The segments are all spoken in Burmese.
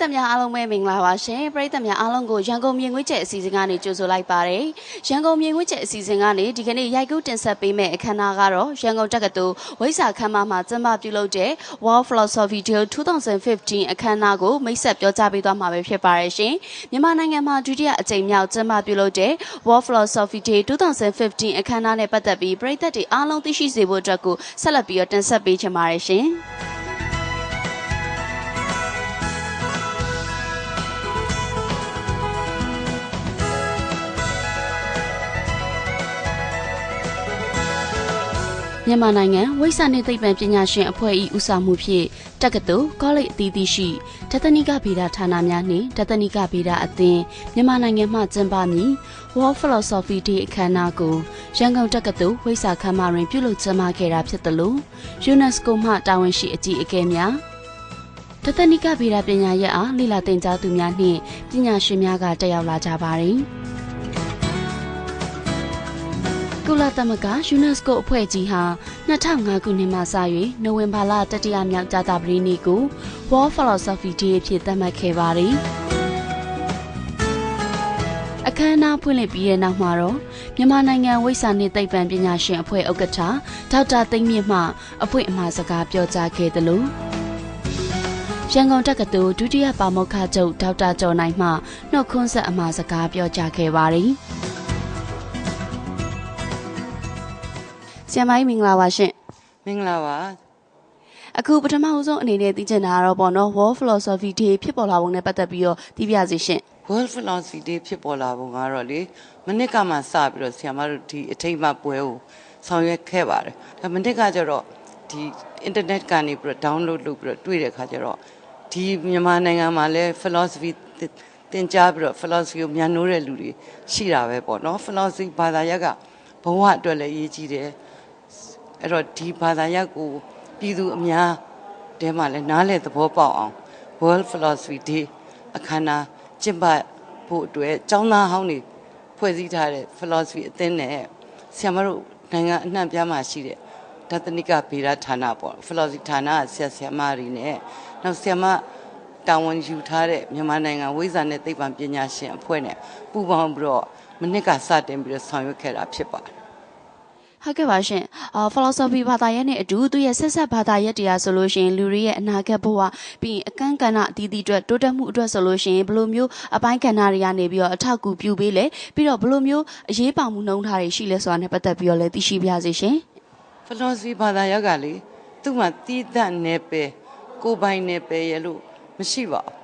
သတ်များအားလုံးပဲမင်္ဂလာပါရှင်ပရိသတ်များအားလုံးကိုရန်ကုန်မြင်ကွင်းကျဲအစီအစဉ်ကနေကြိုဆိုလိုက်ပါတယ်ရန်ကုန်မြင်ကွင်းကျဲအစီအစဉ်ကနေဒီကနေ့ရိုက်ကူးတင်ဆက်ပေးမယ့်အခမ်းအနားကတော့ရန်ကုန်တက္ကသိုလ်ဝိဇာခမ်းမမှာကျင်းပပြုလုပ်တဲ့ World Philosophy Day 2015အခမ်းအနားကိုမိတ်ဆက်ပြောကြားပေးသွားမှာပဲဖြစ်ပါတယ်ရှင်မြန်မာနိုင်ငံမှာဒုတိယအကြိမ်မြောက်ကျင်းပပြုလုပ်တဲ့ World Philosophy Day 2015အခမ်းအနားနဲ့ပတ်သက်ပြီးပရိသတ်တွေအားလုံးသိရှိစေဖို့အတွက်ကိုဆက်လက်ပြီးတော့တင်ဆက်ပေးချင်ပါတယ်ရှင် မြန်မာနိုင်ငံဝိဇ္ဇာနှင့်သိပ္ပံပညာရှင်အဖွဲ့၏ဦးဆောင်မှုဖြင့်တက္ကသိုလ်ကောလိပ်အသီးသီးရှိဒသနိကဗေဒဌာနများနှင့်ဒသနိကဗေဒအသင်းမြန်မာနိုင်ငံမှကျင်းပမည် World Philosophy Day အခမ်းအနားကိုရန်ကုန်တက္ကသိုလ်ဝိဇ္ဇာခမ်းမတွင်ပြုလုပ်ကျင်းပခဲ့တာဖြစ်သလို UNESCO မှတာဝန်ရှိအကြီးအကဲများဒသနိကဗေဒပညာရပ်အားလေ့လာသင်ကြားသူများနှင့်ပညာရှင်များကတက်ရောက်လာကြပါတယ်။ ကုလသမဂ္ဂ UNESCO အဖွဲ့ကြီးဟာ2005ခုနှစ်မှစ၍နိုဝင်ဘာလတတိယမြောက်ကြာသပတေးနေ့ကို World Philosophy Day အဖြစ်သတ်မှတ်ခဲ့ပါတယ်။အခမ်းအနားဖွင့်လှစ်ပြီးတဲ့နောက်မှာတော့မြန်မာနိုင်ငံဝိဇာနှင့်သိပ္ပံပညာရှင်အဖွဲ့ဥက္ကဋ္ဌဒေါက်တာသိန်းမြင့်မှအဖွင့်အမှာစကားပြောကြားခဲ့တယ်လို့ရန်ကုန်တက္ကသိုလ်ဒုတိယပါမောက္ခချုပ်ဒေါက်တာကျော်နိုင်မှနှုတ်ခွန်းဆက်အမှာစကားပြောကြားခဲ့ပါတယ်။ ဆရာမကြီးမင်္ဂလာပါရှင်မင်္ဂလာပါအခုပထမဦးဆုံးအနေနဲ့သိချင်တာကတော့ပေါ့နော် World Philosophy Day ဖြစ်ပေါ်လာပုံနဲ့ပတ်သက်ပြီးတော့သိပြစီရှင် World Philosophy Day ဖြစ်ပေါ်လာပုံကတော့လေမနစ်ကမှစပြီးတော့ဆရာမတို့ဒီအထိမ်းအမှတ်ပွဲကိုဆောင်ရွက်ခဲ့ပါတယ်ဒါမနစ်ကကျတော့ဒီ internet ကနေပြီးတော့ download လုပ်ပြီးတော့တွေ့တဲ့အခါကျတော့ဒီမြန်မာနိုင်ငံမှာလည်း philosophy သင်ကြားပြီးတော့ philosophy ကိုမြန်နိုးတဲ့လူတွေရှိတာပဲပေါ့နော် philosophy ဘာသာရပ်ကဘဝအတွက်လည်းအရေးကြီးတယ် အဲ့တော့ဒီဘာသာရပ်ကိုပြည်သူအများတဲမှာလည်းနားလည်သဘောပေါက်အောင် World Philosophy Day အခမ်းအနားကျင်းပဖို့အတွက်ကျောင်းသားဟောင်းတွေဖွဲ့စည်းထားတဲ့ philosophy အသင်းနဲ့ဆရာမတို့နိုင်ငံအနှံ့ပြားမှာရှိတဲ့ဒသနိကဗေဒဌာနပေါ့ philosophy ဌာနကဆရာဆရာမတွေနဲ့နောက်ဆရာမတာဝန်ယူထားတဲ့မြန်မာနိုင်ငံဝိဇ္ဇာနဲ့သိပ္ပံပညာရှင်အဖွဲ့နဲ့ပူးပေါင်းပြီးတော့မနစ်ကစတင်ပြီးတော့ဆောင်ရွက်ခဲ့တာဖြစ်ပါတယ် ဟုတ်ကဲ့ပါရှင်အာ philosophy ဘာသာရပ်နဲ့အတူသူရဲ့ဆက်ဆက်ဘာသာရပ်တရားဆိုလို့ရှိရင်လူတွေရဲ့အနာဂတ်ဘဝပြီးရင်အခန်းကဏ္ဍအသီးသီးအတွက်တိုးတက်မှုအတွက်ဆိုလို့ရှိရင်ဘယ်လိုမျိုးအပိုင်းကဏ္ဍတွေကနေပြီးတော့အထောက်အကူပြုပေးလဲပြီးတော့ဘယ်လိုမျိုးအရေးပါမှုနှုံးထားတွေရှိလဲဆိုတာနဲ့ပတ်သက်ပြီးတော့လည်းသိရှိပါရစေရှင် philosophy ဘာသာရပ်ကလေသူ့မှာတီးသန့်နယ်ပယ်ကိုယ်ပိုင်နယ်ပယ်ရဲ့လို့မရှိပါဘူး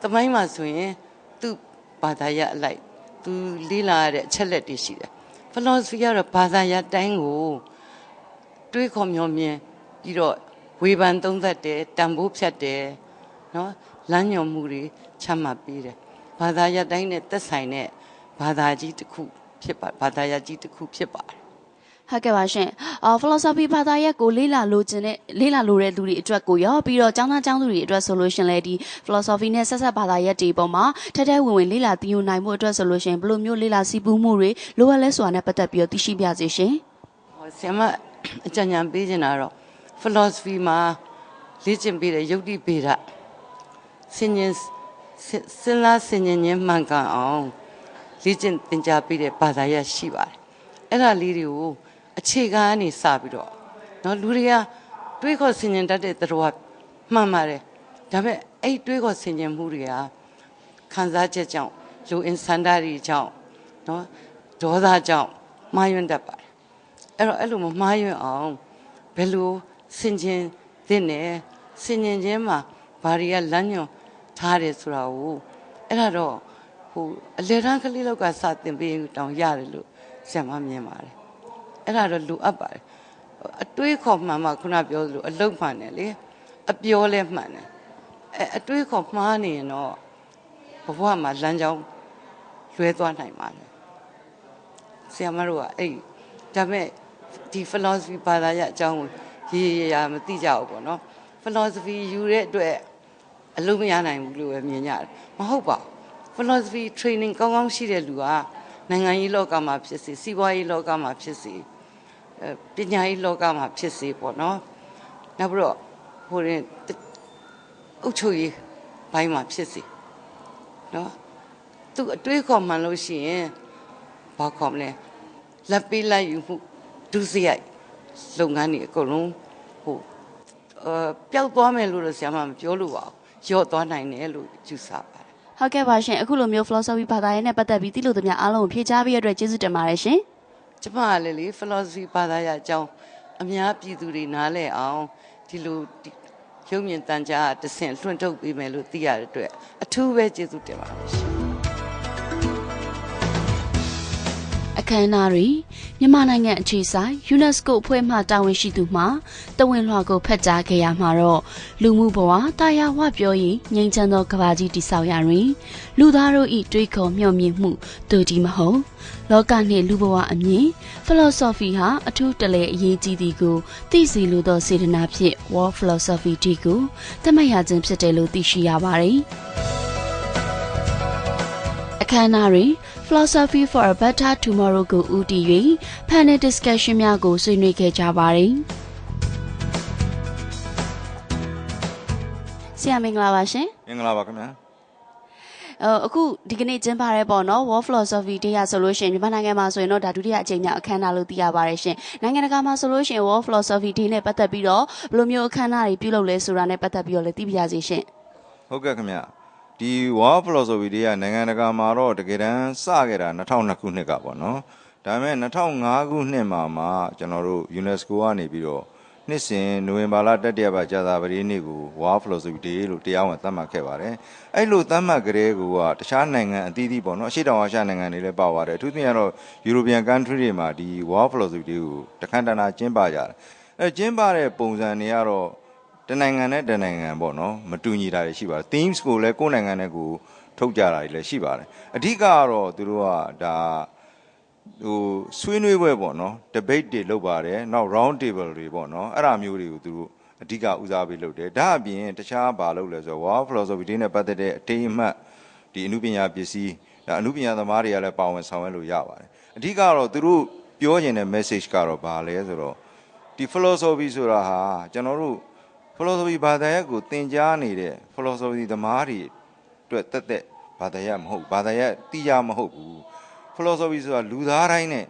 ။တမိုင်းမှာဆိုရင်သူ့ဘာသာရပ်အလိုက်သူလေးလာရတဲ့အချက်လက်တွေရှိတယ်။ philosophy ကတော့ဘာသာရပ်တိုင်းကိုတွေးခေါ်မျှော်မြင်ပြီးတော့ဝေဖန်သုံးသပ်တယ်တန်ဖိုးဖြတ်တယ်နော်လမ်းညွှန်မှုတွေချမှတ်ပေးတယ်။ဘာသာရပ်တိုင်းနဲ့သက်ဆိုင်တဲ့ဘာသာကြီးတစ်ခုဖြစ်ပါဘာသာရပ်ကြီးတစ်ခုဖြစ်ပါတယ် ဟုတ်ကဲ့ပါရှင်အာ philosophy ဘာသာရပ်ကိုလေ့လာလိုချင်တဲ့လေ့လာလိုတဲ့လူတွေအတွက်ကိုရောပြီးတော့ကျောင်းသားကျောင်းသူတွေအတွက်ဆိုလို့ရှင်လေဒီ philosophy နဲ့ဆက်ဆက်ဘာသာရပ်တွေပေါ်မှာထက်ထဲဝင်ဝင်လေ့လာသိယူနိုင်မှုအတွက်ဆိုလို့ရှင်ဘယ်လိုမျိုးလေ့လာစီးပူးမှုတွေလိုအပ်လဲဆိုတာနဲ့ပတ်သက်ပြီးတော့သိရှိပါစေရှင်ဟောဆရာမအကြံဉာဏ်ပေးချင်တာတော့ philosophy မှာလေ့ကျင့်ပေးတဲ့ယုတ်တိဗေဒစင်ញင်စဉ်းစားစင်ញင်ခြင်းမှန်ကန်အောင်လေ့ကျင့်သင်ကြားပေးတဲ့ဘာသာရပ်ရှိပါတယ်အဲ့ဒါလေးတွေကို အခြေခံအနေစပြီးတော့နော်လူတွေကတွေးခေါ်ဆင်ခြင်တတ်တဲ့သတ္တဝါမှန်ပါတယ်ဒါပေမဲ့အဲ့တွေးခေါ်ဆင်ခြင်မှုတွေကခံစားချက်ကြောင့်လူအင်စန်တာတွေကြောင့်နော်ဒေါသကြောင့်မှားယွင်းတတ်ပါတယ်အဲ့တော့အဲ့လိုမမှားယွင်းအောင်ဘယ်လိုဆင်ခြင်သင့်တယ်ဆင်ခြင်ခြင်းမှာဘာတွေကလမ်းညွန်ထားတယ်ဆိုတာကိုအဲ့ဒါတော့ဟိုအလေတန်းကလေးလောက်ကစတင်ပြီးတောင်ရတယ်လို့ဆရာမမြင်ပါတယ် အဲ့ဒါတော့လူအပ်ပါတယ်အတွေးခေါ်မှန်မှခုနပြောသလိုအလုတ်မှန်တယ်လေအပြောလဲမှန်တယ်အဲအတွေးခေါ်မှားနေရင်တော့ဘဝမှာလမ်းကြောင်းလွဲသွားနိုင်ပါတယ်ဆရာမတို့ကအဲ့ဒါပေမဲ့ဒီ philosophy ဘာသာရပ်အကြောင်းကိုရေရေရာမသိကြဘူးပေါ့နော် philosophy ယူတဲ့အတွက်အလုံးမရနိုင်ဘူးလို့ပဲမြင်ကြတယ်မဟုတ်ပါဘူး philosophy training ကောင်းကောင်းရှိတဲ့လူကနိုင်ငံရေးလောကမှာဖြစ်စေစီးပွားရေးလောကမှာဖြစ်စေအဲ ပညာရေးလောကမှာဖြစ်စေပေါ့နော်နောက်ပြီးတော့ဟိုရင်အုပ်ချုပ်ရေးတဘိုင်းမှာဖြစ်စီနော်သူအတွေးခေါ်မှန်လို့ရှိရင်ဘာခေါ်မလဲလက်ပေးလိုက်ယူမှုဒုစရိုက်လုပ်ငန်းတွေအကုန်လုံးဟိုအပျောက်သွားမယ်လို့တော့ဆရာမမပြောလို့ပါဘူးရော့သွားနိုင်တယ်လို့ယူဆပါတယ်ဟုတ်ကဲ့ပါရှင်အခုလိုမျိုး philosophy ဘာသာရေးနဲ့ပတ်သက်ပြီးသိလို့သမျှအားလုံးကိုဖြေကြားပေးရတဲ့အတွက်ကျေးဇူးတင်ပါတယ်ရှင် ကျမကလည်းလေ philosophy ဘာသာရအကြောင်းအများပြည်သူတွေနားလည်အောင်ဒီလိုဒီရုပ်မြင်တန်ကြားတဆင့်လွှင့်ထုတ်ပေးမယ်လို့သိရတဲ့အတွက်အထူးပဲကျေးဇူးတင်ပါတယ်ရှင် အခမ်းအနားတွင်မြန်မာနိုင်ငံအခြေဆိုင် UNESCO အဖွဲ့မှတာဝန်ရှိသူမှတဝင်းလွှာကိုဖတ်ကြားခဲ့ရမှာတော့လူမှုဘဝတာယာဝပြောရင်ငြိမ်းချမ်းသောကဘာကြီးတည်ဆောက်ရာတွင် လူသားတို့၏တွေးခေါ်မျှော်မြင်မှုတူတီမဟုတ်လောကနှင့်လူဘဝအမြင် philosophy ဟာအထူးတလဲအရေးကြီးသည်ကိုသိစေလိုသောစေတနာဖြင့် war philosophy တီကိုသတ်မှတ်ရခြင်းဖြစ်တယ်လို့သိရှိရပါတယ် အခမ်းအနားတွင် Philosophy for a Better Tomorrow ကိုဦးတည်၍ panel discussion များကိုဆွေးနွေးခဲ့ကြပါတယ်။ဆရာမင်္ဂလာပါရှင်မင်္ဂလာပါခင်ဗျာ။အအခုဒီကနေ့ကျင်းပရဲပေါ့နော် World Philosophy Day ရဆိုလို့ရှိရင်မြန်မာနိုင်ငံမှာဆိုရင်တော့ဒါဒုတိယအကြိမ်မြောက်အခမ်းအနားလို့သိရပါတယ်ရှင်။နိုင်ငံတကာမှာဆိုလို့ရှိရင် World Philosophy Day နဲ့ပတ်သက်ပြီးတော့ဘယ်လိုမျိုးအခမ်းအနားတွေပြုလုပ်လဲဆိုတာနဲ့ပတ်သက်ပြီးတော့လည်းသိပြရစီရှင်ဟုတ်ကဲ့ခင်ဗျာ ဒီ World Philosophy Day ကနိုင်ငံတကာမှာတော့တကယ်တမ်းစခဲ့တာ2002ခုနှစ်ကပေါ့နော်ဒါပေမဲ့2005ခုနှစ်မှာမှကျွန်တော်တို့ UNESCO ကနေပြီးတော့နှစ်စဉ်နိုဝင်ဘာလတတိယပတ်ကြာသပတေးနေ့ကို World Philosophy Day လို့တရားဝင်သတ်မှတ်ခဲ့ပါတယ်အဲ့လိုသတ်မှတ်ကြတဲ့ကူကတခြားနိုင်ငံအသီးသီးပေါ့နော်အရှေ့တောင်အာရှနိုင်ငံတွေလည်းပါပါတယ်အထူးသဖြင့်ကတော့ European country တွေမှာဒီ World Philosophy Day ကိုတခမ်းတနာကျင်းပကြတယ်အဲကျင်းပတဲ့ပုံစံတွေကတော့ တနိုင်ငံနဲ့တနိုင်ငံပေါ့နော်မတူညီတာတွေရှိပါတယ် themes ကိုလည်းကိုယ်နိုင်ငံနဲ့ကိုယ်ထုတ်ကြတာတွေလည်းရှိပါတယ်အဓိကကတော့သူတို့ကဒါဟိုဆွေးနွေးပွဲပေါ့နော် debate တွေလုပ်ပါတယ်နောက် round table တွေပေါ့နော်အဲ့ဒါမျိုးတွေကိုသူတို့အဓိကဦးစားပေးလုပ်တယ်ဒါအပြင်တခြားဘာလုပ်လဲဆိုတော့ World Philosophy Day နဲ့ပတ်သက်တဲ့အထိမ်းအမှတ်ဒီအမှုပညာပစ္စည်းဒါအမှုပညာသမားတွေကလည်းပါဝင်ဆောင်ရွက်လို့ရပါတယ်အဓိကတော့သူတို့ပြောချင်တဲ့ message ကတော့ဘာလဲဆိုတော့ဒီ philosophy ဆိုတာဟာကျွန်တော်တို့ philosophy ဘာသာရပ်ကိုသင်ကြားနေတဲ့ philosophy သမားတွေအတွက်တက်တက်ဘာသာရပ်မဟုတ်ဘာသာရပ်တိရမဟုတ်ဘူး philosophy ဆိုတာလူသားတိုင်းနဲ့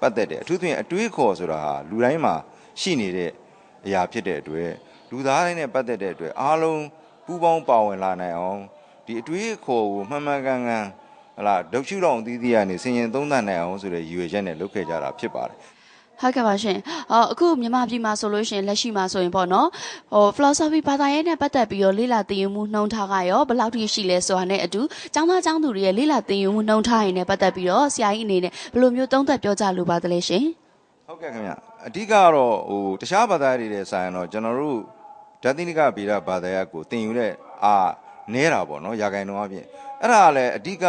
ပတ်သက်တယ်အထူးသဖြင့်အတွေးခေါ်ဆိုတာဟာလူတိုင်းမှာရှိနေတဲ့အရာဖြစ်တဲ့အတွက်လူသားတိုင်းနဲ့ပတ်သက်တဲ့အတွက်အားလုံးပူးပေါင်းပါဝင်လာနိုင်အောင်ဒီအတွေးခေါ်ကိုမှန်မှန်ကန်ကန်ဟလာဒုက္ခတော်အသီးသီးကနေဆင်ရင်သုံးသပ်နိုင်အောင်ဆိုတဲ့ရည်ရွယ်ချက်နဲ့လုပ်ခဲ့ကြတာဖြစ်ပါတယ်။ ဟုတ်ကဲ့ပါရှင်။အော်အခုမြန်မာပြည်မှာဆိုလို့ရှိရင်လက်ရှိမှာဆိုရင်ပေါ့နော်။ဟို philosophy ဘာသာရေးနဲ့ပတ်သက်ပြီးတော့လေ့လာသင်ယူမှုနှုံထားကရောဘယ်လောက်ထိရှိလဲဆိုတာနဲ့အတူကျောင်းသားကျောင်းသူတွေရဲ့လေ့လာသင်ယူမှုနှုံထားရင်လည်းပတ်သက်ပြီးတော့ဆရာကြီးအနေနဲ့ဘယ်လိုမျိုးသုံးသပ်ပြောကြားလိုပါသလဲရှင်။ဟုတ်ကဲ့ခင်ဗျအဓိကကတော့ဟိုတခြားဘာသာတွေတဲ့ဆိုင်တော့ကျွန်တော်တို့ဓာတိနိကဗေဒဘာသာရပ်ကိုသင်ယူတဲ့အာနဲတာပေါ့နော်ရာဂိုင်တော်အပြင်အဲ့ဒါကလည်းအဓိက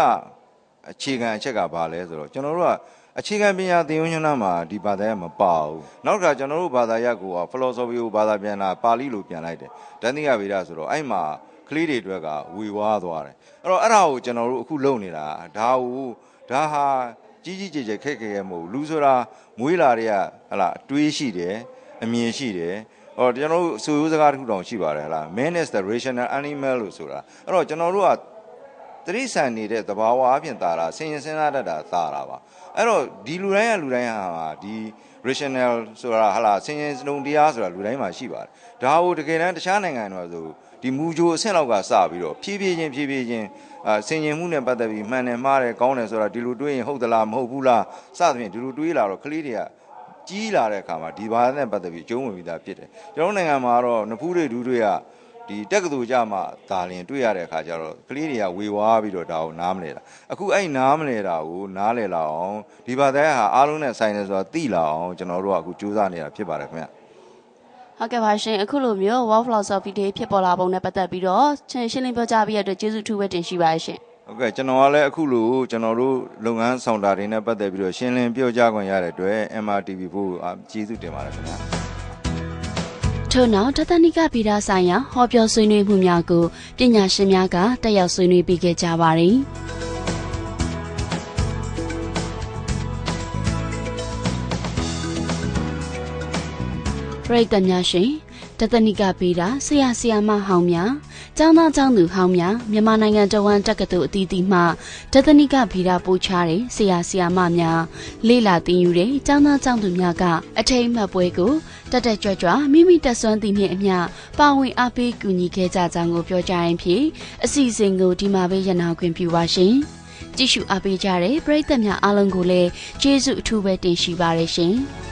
အခြေခံအချက်ကဘာလဲဆိုတော့ကျွန်တော်တို့က အခြေခံပညာသင်ယူညွှန်းမှာဒီဘာသာရပ်မပါဘူးနောက်တစ်ခါကျွန်တော်တို့ဘာသာရပ်ကို philosophy ကိုဘာသာပြန်တာပါဠိလိုပြန်လိုက်တယ်ဓာတိနိကဗေဒဆိုတော့အဲ့မှာကလေးတွေအတွက်ကဝေဝါးသွားတယ်အဲ့တော့အဲ့ဒါကိုကျွန်တော်တို့အခုလုပ်နေတာဒါကိုဒါဟာကြီးကြီးကျယ်ကျယ်ခက်ခဲခဲမဟုတ်ဘူးလူဆိုတာမွေးလာတွေကဟလာအတွေးရှိတယ်အမြင်ရှိတယ်ဟောကျွန်တော်တို့ဆိုရိုးစကားတစ်ခုတောင်ရှိပါတယ်ဟလာ man is the rational animal လို့ဆိုတာအဲ့တော့ကျွန်တော်တို့က တရိษံနေတဲ့သဘာဝအပြင်သာတာဆင်ရင်စဉ်းစားတတ်တာသာတာပါအဲ့တော့ဒီလူတိုင်းကလူတိုင်းဟာဒီ rational ဆိုတာဟလာဆင်ရင်စလုံးတရားဆိုတာလူတိုင်းမှာရှိပါတယ်ဒါကိုတကယ်တမ်းတခြားနိုင်ငံတွေဆိုဒီမူဂျိုအဆင့်လောက်ကစပြီးတော့ဖြည်းဖြည်းချင်းဖြည်းဖြည်းချင်းအာဆင်ရင်မှုနဲ့ပတ်သက်ပြီးမှန်တယ်မှားတယ်ကောင်းတယ်ဆိုတာဒီလိုတွေးရင်ဟုတ်သလားမဟုတ်ဘူးလားစသဖြင့်ဒီလိုတွေးလာတော့ကလေးတွေကကြီးလာတဲ့အခါမှာဒီဘာသာနဲ့ပတ်သက်ပြီးအကျုံးဝင်ပြီးသားဖြစ်တယ်ကျွန်တော်တို့နိုင်ငံမှာတော့နဖူးတွေဒူးတွေက ဒီတက်ကတူကြမှာဒါလင်တွေ့ရတဲ့အခါကျတော့ကလေးတွေကဝေဝါးပြီးတော့ဒါကိုနားမလဲတာအခုအဲ့နားမလဲတာကိုနားလဲလာအောင်ဒီဘာသာဟာအားလုံးနဲ့ဆိုင်တယ်ဆိုတာသိလာအောင်ကျွန်တော်တို့ကအခုကြိုးစားနေတာဖြစ်ပါတယ်ခင်ဗျဟုတ်ကဲ့ပါရှင်အခုလိုမျိုး World Philosophy Day ဖြစ်ပေါ်လာပုံနဲ့ပတ်သက်ပြီးတော့ချင်းရှင်းလင်းပြောကြားပေးရတဲ့အတွက်ကျေးဇူးထူးပဲတင်ရှိပါရှင်ဟုတ်ကဲ့ကျွန်တော်ကလည်းအခုလိုကျွန်တော်တို့လုပ်ငန်းဆောင်တာတွေနဲ့ပတ်သက်ပြီးတော့ရှင်းလင်းပြောကြားခွင့်ရတဲ့အတွက် MRTV ဖို့ကျေးဇူးတင်ပါတယ်ခင်ဗျာ ထို့နောက်တသနိကဗီဒဆိုင်ရာဟောပြောဆွေးနွေးမှုများကိုပညာရှင်များကတက်ရောက်ဆွေးနွေးပေးခဲ့ကြပါတယ်ပရိသတ်များရှင် တတသနိကဗေဒဆရာဆရာမဟောင်းများကျောင်းသားကျောင်းသူဟောင်းများမြန်မာနိုင်ငံတဝန်တက္ကသိုလ်အသီးသီးမှတသနိကဗေဒပို့ချတဲ့ဆရာဆရာမများလေ့လာသင်ယူတဲ့ကျောင်းသားကျောင်းသူများကအထိတ်အမှတ်ပွဲကိုတက်တက်ကြွကြွမိမိတက်ဆွမ်းသည့်နှင့်အမျှပါဝင်အားပေးကူညီခဲ့ကြကြောင်းကိုပြောကြရင်ဖြင့်အစီအစဉ်ကိုဒီမှာပဲရနာခွင့်ပြုပါရှင်ကြည့်ရှုအားပေးကြတဲ့ပရိသတ်များအားလုံးကိုလည်းကျေးဇူးအထူးပဲတင်ရှိပါရရှင်။